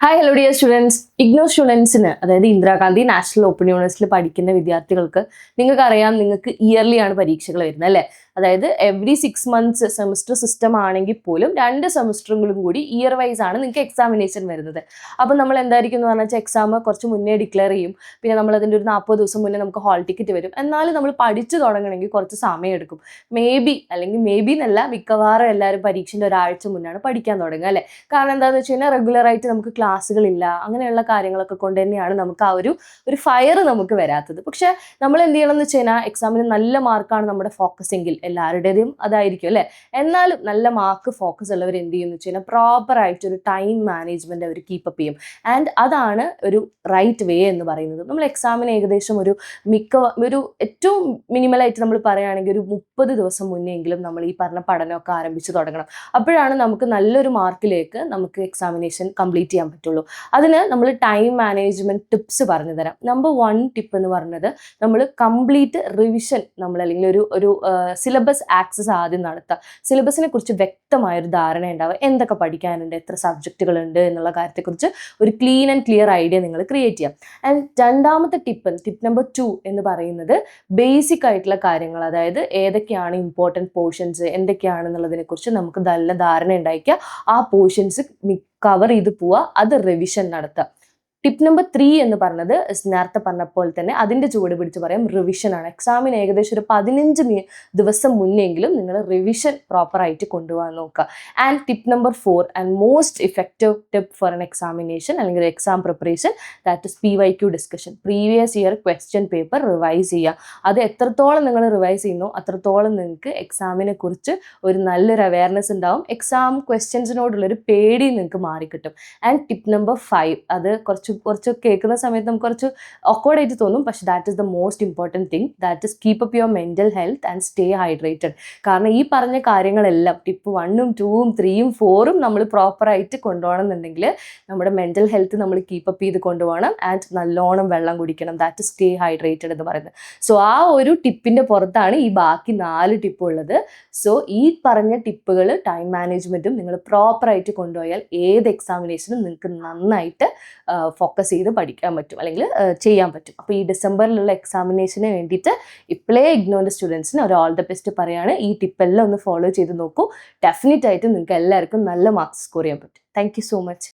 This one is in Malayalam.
Hi, hello dear students. IGNOU സ്റ്റുഡൻസിന് അതായത് ഇന്ദിരാഗാന്ധി നാഷണൽ ഓപ്പൺ യൂണിവേഴ്സിറ്റിയിൽ പഠിക്കുന്ന വിദ്യാർത്ഥികൾക്ക് നിങ്ങൾക്ക് അറിയാം നിങ്ങൾക്ക് ഇയർലി ആണ് പരീക്ഷകൾ വരുന്നത് അല്ലേ? അതായത് every six months semester system ആണെങ്കിൽ പോലും രണ്ട് സെമിസ്റ്ററുകളും കൂടി ഇയർ വൈസ് ആണ് നിങ്ങൾക്ക് എക്സാമിനേഷൻ വരുന്നത്. അപ്പം നമ്മൾ എന്തായിരിക്കും എന്ന് പറഞ്ഞാൽ എക്സാം കുറച്ച് മുന്നേ ഡിക്ലെയർ ചെയ്യും പിന്നെ നമ്മൾ അതിന്റെ ഒരു നാൽപ്പത് ദിവസം മുന്നേ നമുക്ക് ഹാൾ ടിക്കറ്റ് വരും. എന്നാലും നമ്മൾ പഠിച്ചു തുടങ്ങണമെങ്കിൽ കുറച്ച് സമയം എടുക്കും. മേ ബി അല്ലെങ്കിൽ മേ ബി എന്നല്ല മിക്കവാറും എല്ലാവരും പരീക്ഷന്റെ ഒരാഴ്ച മുന്നാണ് പഠിക്കാൻ തുടങ്ങുക അല്ലേ? കാരണം എന്താണെന്ന് വെച്ച് കഴിഞ്ഞാൽ റെഗുലറായിട്ട് നമുക്ക് ക്ലാസ്സുകളില്ല അങ്ങനെയുള്ള കാര്യങ്ങളൊക്കെ കൊണ്ട് തന്നെയാണ് നമുക്ക് ആ ഒരു ഒരു ഫയർ നമുക്ക് വരാത്തത്. പക്ഷേ നമ്മൾ എന്ത് ചെയ്യണം എന്ന് വെച്ച് കഴിഞ്ഞാൽ എക്സാമിന് നല്ല മാർക്കാണ് നമ്മുടെ ഫോക്കസ് എങ്കിൽ എല്ലാവരുടേതും അതായിരിക്കും അല്ലേ? എന്നാലും നല്ല മാർക്ക് ഫോക്കസ് ഉള്ളവർ എന്ത് ചെയ്യുന്ന വെച്ച് കഴിഞ്ഞാൽ പ്രോപ്പറായിട്ട് ഒരു ടൈം മാനേജ്മെന്റ് അവർ കീപ്പപ്പ് ചെയ്യും. ആൻഡ് അതാണ് ഒരു റൈറ്റ് വേ എന്ന് പറയുന്നത്. നമ്മൾ എക്സാമിന് ഏകദേശം ഒരു മിക്ക ഒരു ഏറ്റവും മിനിമലായിട്ട് നമ്മൾ പറയുകയാണെങ്കിൽ ഒരു മുപ്പത് ദിവസം മുന്നെങ്കിലും നമ്മൾ ഈ പറഞ്ഞ പഠനമൊക്കെ ആരംഭിച്ച് തുടങ്ങണം. അപ്പോഴാണ് നമുക്ക് നല്ലൊരു മാർക്കിലേക്ക് നമുക്ക് എക്സാമിനേഷൻ കംപ്ലീറ്റ് ചെയ്യാൻ പറ്റുള്ളൂ. അതിന് നമ്മൾ ടൈം മാനേജ്മെന്റ് ടിപ്സ് പറഞ്ഞു തരാം നമ്പർ വൺ ടിപ്പ് എന്ന് പറഞ്ഞത് നമ്മൾ കംപ്ലീറ്റ് റിവിഷൻ നമ്മൾ അല്ലെങ്കിൽ ഒരു ഒരു സിലബസ് ആക്സസ് ആദ്യം നടത്തുക സിലബസിനെ കുറിച്ച് വ്യക്തമായൊരു ധാരണ ഉണ്ടാവുക. എന്തൊക്കെ പഠിക്കാനുണ്ട്? എത്ര സബ്ജക്റ്റുകൾ ഉണ്ട്? എന്നുള്ള കാര്യത്തെക്കുറിച്ച് ഒരു ക്ലീൻ ആൻഡ് ക്ലിയർ ഐഡിയ നിങ്ങൾ ക്രിയേറ്റ് ചെയ്യാം. ആൻഡ് രണ്ടാമത്തെ ടിപ്പ് ടിപ്പ് നമ്പർ ടു എന്ന് പറയുന്നത് ബേസിക് ആയിട്ടുള്ള കാര്യങ്ങൾ. അതായത് ഏതൊക്കെയാണ് ഇമ്പോർട്ടന്റ് പോർഷൻസ് എന്തൊക്കെയാണെന്നുള്ളതിനെ കുറിച്ച് നമുക്ക് നല്ല ധാരണ ഉണ്ടായിരിക്കുക ആ പോർഷൻസ് കവർ ചെയ്ത് പോവുക അത് റിവിഷൻ നടത്തുക ടിപ്പ് നമ്പർ ത്രീ എന്ന് പറഞ്ഞത് നേരത്തെ പറഞ്ഞ പോലെ തന്നെ അതിന്റെ ചുവട് പിടിച്ച് പറയാം റിവിഷൻ ആണ്. എക്സാമിന് ഏകദേശം ഒരു പതിനഞ്ച് മി ദിവസം മുന്നെങ്കിലും നിങ്ങൾ റിവിഷൻ പ്രോപ്പറായിട്ട് കൊണ്ടുപോകാൻ നോക്കുക. And tip number four and most effective tip for an examination അല്ലെങ്കിൽ exam preparation that is P Y Q discussion previous year question paper revise ചെയ്യുക. അത് എത്രത്തോളം നിങ്ങൾ റിവൈസ് ചെയ്യുന്നു അത്രത്തോളം നിങ്ങൾക്ക് എക്സാമിനെ കുറിച്ച് ഒരു നല്ലൊരു അവയർനെസ് ഉണ്ടാവും. എക്സാം ക്വസ്റ്റ്യൻസിനോടുള്ളൊരു പേടി നിങ്ങൾക്ക് മാറിക്കിട്ടും. ആൻഡ് ടിപ്പ് നമ്പർ ഫൈവ് അത് കുറച്ച് കുറച്ച് കുറച്ച് കേൾക്കുന്ന സമയത്ത് നമുക്ക് കുറച്ച് ഒക്കോഡായിട്ട് തോന്നും. പക്ഷെ that is the most important thing that is keep up your mental health and stay hydrated കാരണം ഈ പറഞ്ഞ കാര്യങ്ങളെല്ലാം ടിപ്പ് വണ്ണും ടൂവും ത്രീയും ഫോറും നമ്മൾ പ്രോപ്പറായിട്ട് കൊണ്ടുപോകണം എന്നുണ്ടെങ്കിൽ നമ്മുടെ മെന്റൽ ഹെൽത്ത് നമ്മൾ കീപ്പ് അപ്പ് ചെയ്ത് കൊണ്ടുപോകണം ആൻഡ് നല്ലോണം വെള്ളം കുടിക്കണം. ദാറ്റ് ഇസ് സ്റ്റേ ഹൈഡ്രേറ്റഡ് എന്ന് പറയുന്നത്. സോ ആ ഒരു ടിപ്പിന്റെ പുറത്താണ് ഈ ബാക്കി നാല് ടിപ്പ് ഉള്ളത്. സോ ഈ പറഞ്ഞ ടിപ്പുകൾ ടൈം മാനേജ്മെന്റും നിങ്ങൾ പ്രോപ്പറായിട്ട് കൊണ്ടുപോയാൽ ഏത് എക്സാമിനേഷനും നിങ്ങൾക്ക് നന്നായിട്ട് ഫോക്കസ് ചെയ്ത് പഠിക്കാൻ പറ്റും അല്ലെങ്കിൽ ചെയ്യാൻ പറ്റും. അപ്പോൾ ഈ ഡിസംബറിലുള്ള എക്സാമിനേഷന് വേണ്ടിയിട്ട് ഇപ്പോഴേ ഇഗ്നോന്റെ സ്റ്റുഡൻസിന് ഒരു ഓൾ ദ ബെസ്റ്റ് പറയാണ്. ഈ ടിപ്പെല്ലാം ഒന്ന് ഫോളോ ചെയ്ത് നോക്കൂ. ഡെഫിനറ്റ് ആയിട്ട് നിങ്ങൾക്ക് എല്ലാവർക്കും നല്ല മാർക്സ് സ്കോർ ചെയ്യാൻ പറ്റും. Thank so much